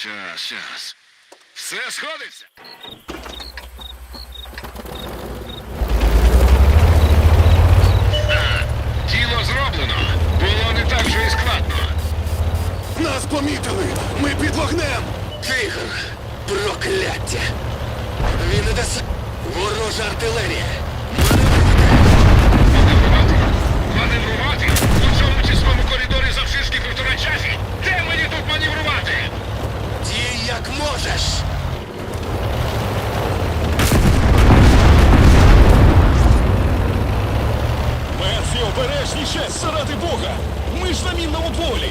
Щас, щас. Все сходиться. А, Діло зроблено. Було не так же і складно. Нас помітили! Ми під вогнем! Тигр! Прокляття! Він іде с... Ворожа артилерія! Обережніше! Заради Бога! Ми ж на мінному полі!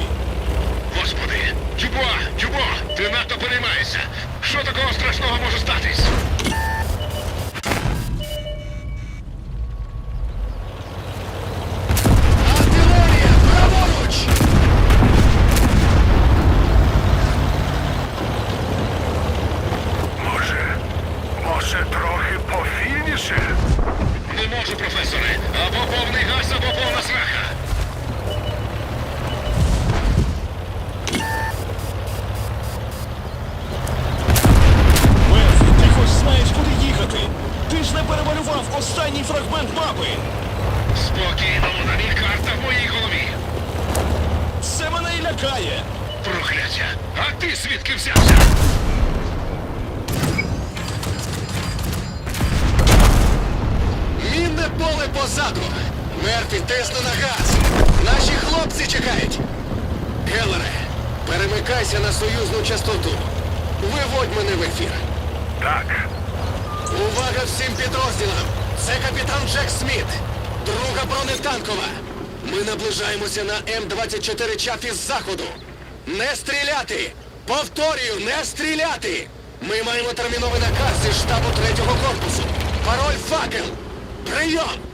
Господи! Дюбуа! Дюбуа! Ти надто переймаєшся! Що такого лякає! Прокляття! А ти звідки взявся? Мінне поле позаду! Мерфі, тисни на газ! Наші хлопці чекають! Гелере, перемикайся на союзну частоту. Виводь мене в ефір. Так. Увага всім підрозділам! Це капітан Джек Сміт, друга бронетанкова. Ми наближаємося на М-24 Чафі з заходу. Не стріляти! Повторюю, не стріляти! Ми маємо терміновий наказ зі штабу третього корпусу. Пароль факел. Прийом!